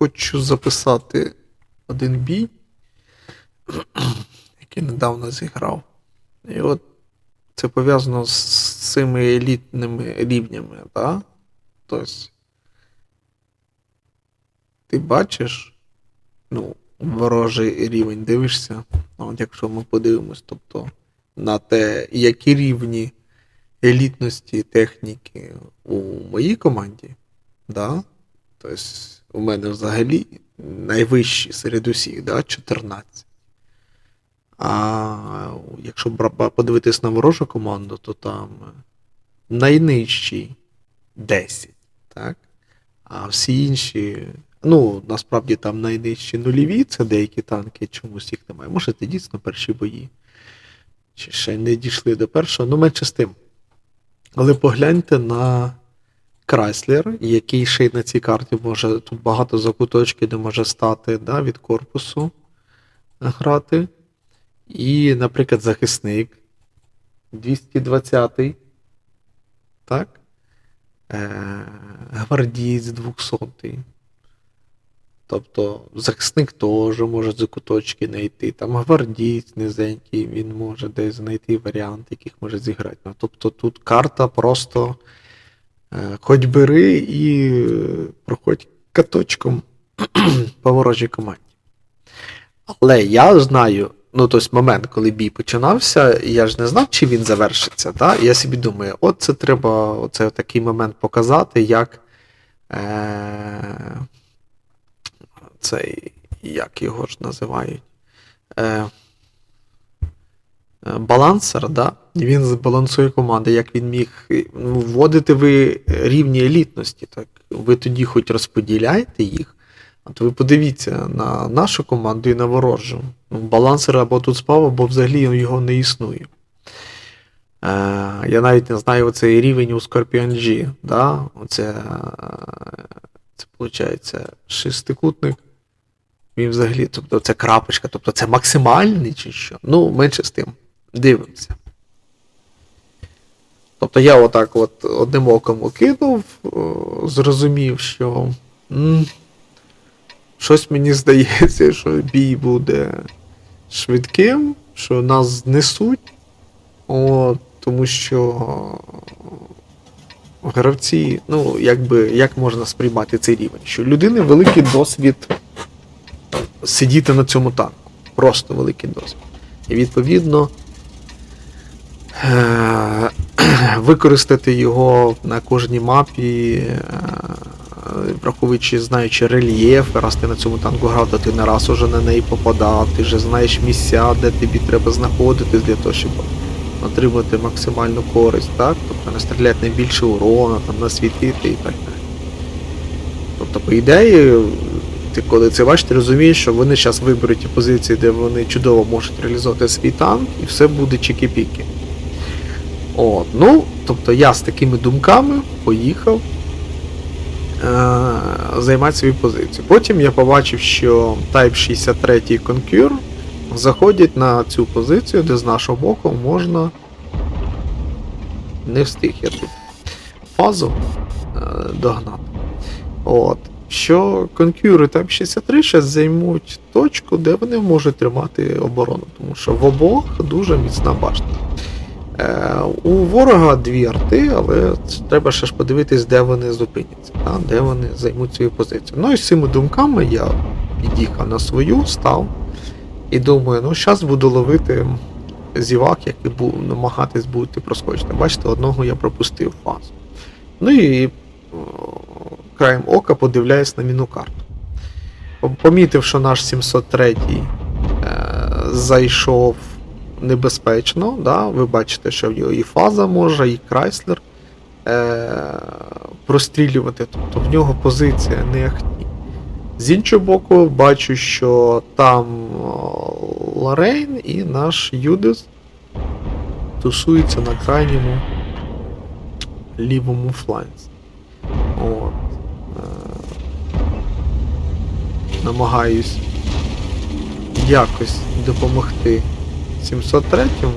хочу записати один бій, який недавно зіграв. І от це пов'язано з цими елітними рівнями, так? Тобто, ти бачиш, ну, ворожий рівень дивишся, ну, от якщо ми подивимось, тобто на те, які рівні елітності техніки у моїй команді, да? тобто у мене взагалі найвищі серед усіх, да? 14. А якщо подивитись на ворожу команду, то там найнижчий 10, так? А всі інші, ну, насправді там найнижчі нульові, це деякі танки, чомусь їх немає. Може, це дійсно перші бої. Чи ще не дійшли до першого, ну менше з тим. Але погляньте на Крайслер, який ще й на цій карті може. Тут багато закуточків, де може стати да, від корпусу грати. І, наприклад, захисник 220-й. Так? Е, гвардієць 200-й. Тобто захисник теж може закуточки знайти. Там гвардієць низенький, він може десь знайти варіант, яких може зіграти. Ну, тобто тут карта просто хоч бери і е, проходь каточком по ворожій команді. Але я знаю, ну тобто момент, коли бій починався, я ж не знав, чи він завершиться. І я собі думаю, от це треба оце такий момент показати, як е, цей, як його ж називають. Е, е, балансер, да? Він збалансує команди, як він міг. Ну, вводити ви рівні елітності, так? Ви тоді хоч розподіляєте їх. От ви подивіться на нашу команду і на ворожу. Ну, балансер або тут спав, або взагалі його не існує. Е, я навіть не знаю оцей рівень у Scorpion G. Да? Оце, е, це виходить шестикутник. Він взагалі, тобто це крапочка, тобто це максимальний чи що. Ну, менше з тим. Дивимося. Тобто я отак от одним оком окинув, зрозумів, що. м, Щось мені здається, що бій буде швидким, що нас знесуть. От, тому що гравці, ну, якби, як можна сприймати цей рівень? Що людини великий досвід сидіти на цьому танку. Просто великий досвід. І відповідно е- використати його на кожній мапі, е- враховуючи, знаючи рельєф, раз ти на цьому танку грав, то ти не раз уже на неї попадав, ти вже знаєш місця, де тобі треба знаходитись для того, щоб отримати максимальну користь, так? Тобто не стріляти найбільше урона, там, насвітити і так далі. Тобто, по ідеї, ти коли це бачиш, ти розумієш, що вони зараз виберуть ті позиції, де вони чудово можуть реалізувати свій танк, і все буде чики-піки. От, ну, тобто я з такими думками поїхав е- займати свою позицію. Потім я побачив, що Type 63 Concur заходять на цю позицію, де з нашого боку можна. Не встиг я тут фазу е- догнати. От. Що конкюри Type 63 ще займуть точку, де вони можуть тримати оборону, тому що в обох дуже міцна башта. Е, у ворога дві арти, але треба ще ж подивитись, де вони зупиняться, та, де вони займуть свою позицію. Ну і з цими думками я під'їхав на свою, став і думаю, ну зараз буду ловити зівак, які бу, намагатись бути проскочити. Бачите, одного я пропустив фазу. Ну і о, краєм ока подивляюсь на міну карту. Помітив, що наш 703 е, зайшов небезпечно. Да? Ви бачите, що в нього і фаза може, і Крайслер е, прострілювати. Тобто в нього позиція не ахні. З іншого боку, бачу, що там Лорейн і наш Юдис тусуються на крайньому лівому фланзі. От. Е, намагаюсь якось допомогти 703-му.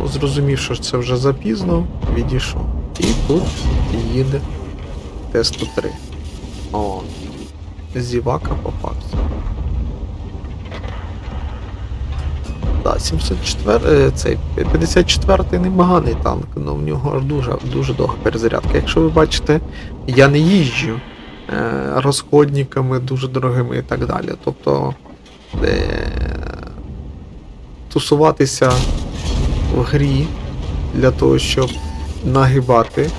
Ну, зрозумів, що це вже запізно, відійшов. І тут їде Т-103. О, зівака попався. Да, 74, е, цей 54-й непоганий танк, але в нього аж дуже, дуже довга перезарядка. Якщо ви бачите, я не їжджу е, розходниками дуже дорогими і так далі. Тобто е, тусуватися в грі для того, щоб нагибати,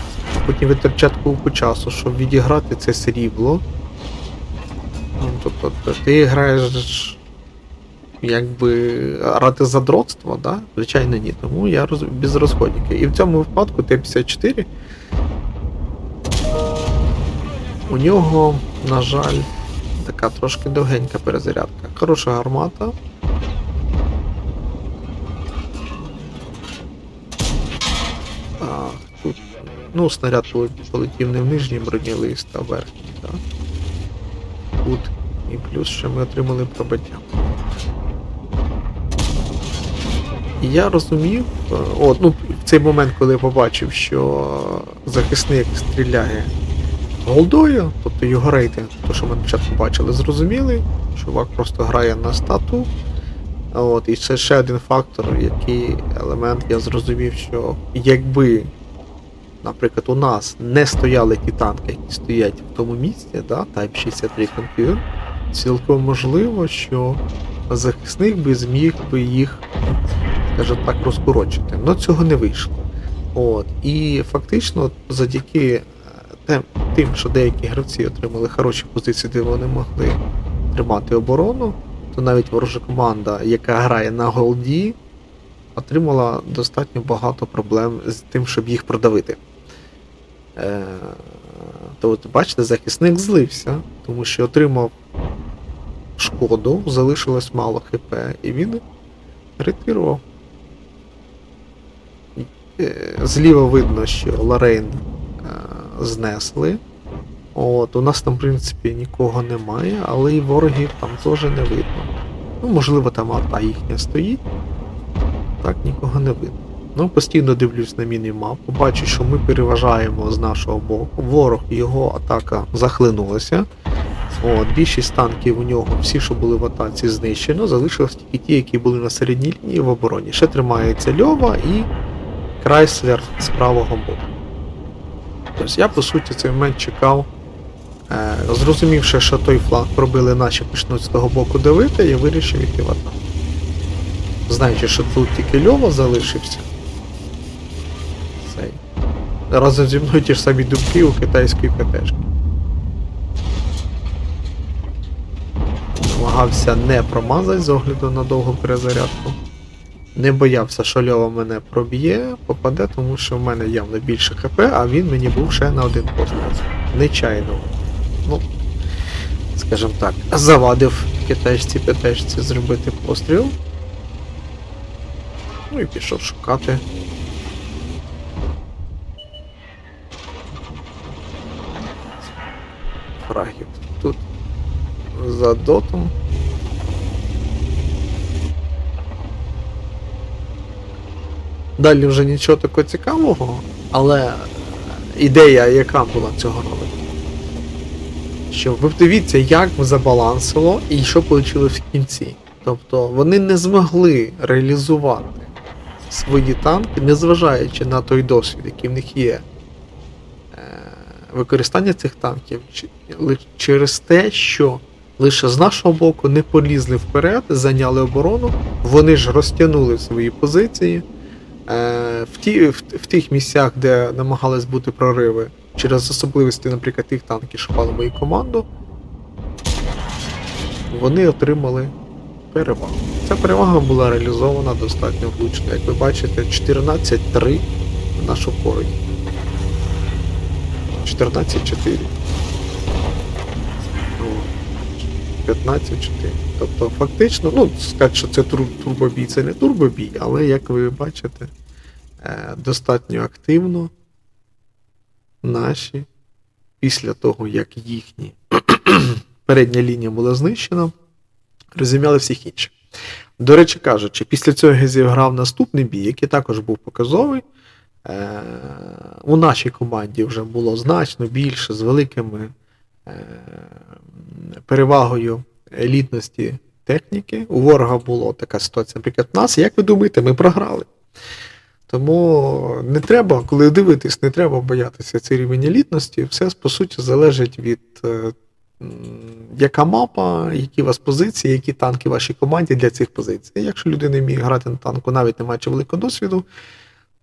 потім витрачати купу часу, щоб відіграти це срібло. Ну, Тобто ти граєш якби ради задротства, да? Звичайно, ні. Тому я роз... без розходників. І в цьому випадку Т-54 у нього, на жаль, така трошки довгенька перезарядка. Хороша гармата. А, тут, ну, снаряд полетів не в нижній бронілист, а верхній, так. Тут. І плюс ще ми отримали пробиття. І я розумів, е, от, ну, в цей момент, коли я побачив, що захисник стріляє голдою, тобто його рейтинг, то що ми спочатку бачили, зрозуміли, чувак просто грає на стату. От, і це ще один фактор, який елемент я зрозумів, що якби, наприклад, у нас не стояли ті танки, які стоять в тому місці, да, Type 63 Conquer, цілком можливо, що захисник би зміг би їх, скажімо так, розкорочити. Но цього не вийшло. От. І фактично, завдяки е, тим, що деякі гравці отримали хороші позиції, де вони могли тримати оборону, то навіть ворожа команда, яка грає на голді, отримала достатньо багато проблем з тим, щоб їх продавити. Е, то от бачите, захисник злився, тому що отримав шкоду, залишилось мало ХП, і він ретирував. Е, Зліва видно, що Лорейн е, знесли. От, у нас там, в принципі, нікого немає, але і ворогів там теж не видно. Ну, можливо, там арта їхня стоїть. Так, нікого не видно. Ну, постійно дивлюсь на міні-мапу, бачу, що ми переважаємо з нашого боку. Ворог, його атака захлинулася. От, більшість танків у нього, всі, що були в атаці, знищено, залишилось тільки ті, які були на середній лінії в обороні. Ще тримається Льова і Крайслер з правого боку. Тобто я, по суті, цей момент чекав. Е, зрозумівши, що той фланг пробили наші почнуть з того боку давити, я вирішив йти в атаку. Знаючи, що тут тільки Льова залишився. Разом зі мною ті ж самі дубки у китайської КТшки. Намагався не промазати з огляду на довгу перезарядку. Не боявся, що Льова мене проб'є, попаде, тому що в мене явно більше ХП, а він мені був ще на один постріл. Нечайно. Ну, скажімо так, завадив китайській ПТшці зробити постріл. Ну і пішов шукати. Фрагів. Тут за дотом. Далі вже нічого такого цікавого, але ідея, яка була цього ролику. Що ви дивіться, як забалансило і що вийшло в кінці. Тобто вони не змогли реалізувати свої танки, незважаючи на той досвід, який в них є. Е, Використання цих танків через те, що лише з нашого боку не полізли вперед, зайняли оборону, вони ж розтягнули свої позиції. Е, в, ті, в, в тих місцях, де намагались бути прориви, через особливості, наприклад, тих танків, що пали мою команду, вони отримали перевагу. Ця перевага була реалізована достатньо влучно. Як ви бачите, 14-3 на нашу користь. 14-4. Ну, 15-4. Тобто, фактично, ну, сказати, що це тур- турбобій, це не турбобій, але як ви бачите, е, достатньо активно наші, після того, як їхні передня лінія була знищена, розім'яли всіх інших. До речі кажучи, після цього я зіграв наступний бій, який також був показовий. Е, у нашій команді вже було значно більше з великими перевагою елітності техніки. У ворога була така ситуація, наприклад, в нас, як ви думаєте, ми програли. Тому не треба, коли дивитись, не треба боятися цей рівень елітності. Все по суті залежить від е, яка мапа, які у вас позиції, які танки в вашій команді для цих позицій. Якщо людина вміє грати на танку, навіть не маючи великого досвіду,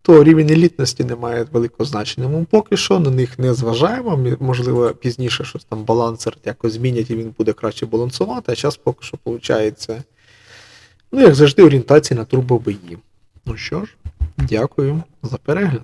то рівень елітності не має великого значення. Ми поки що на них не зважаємо. Можливо, пізніше щось там балансер якось змінять і він буде краще балансувати, а зараз поки що виходить, ну, як завжди, орієнтація на турбобої. Ну що ж, дякую за перегляд.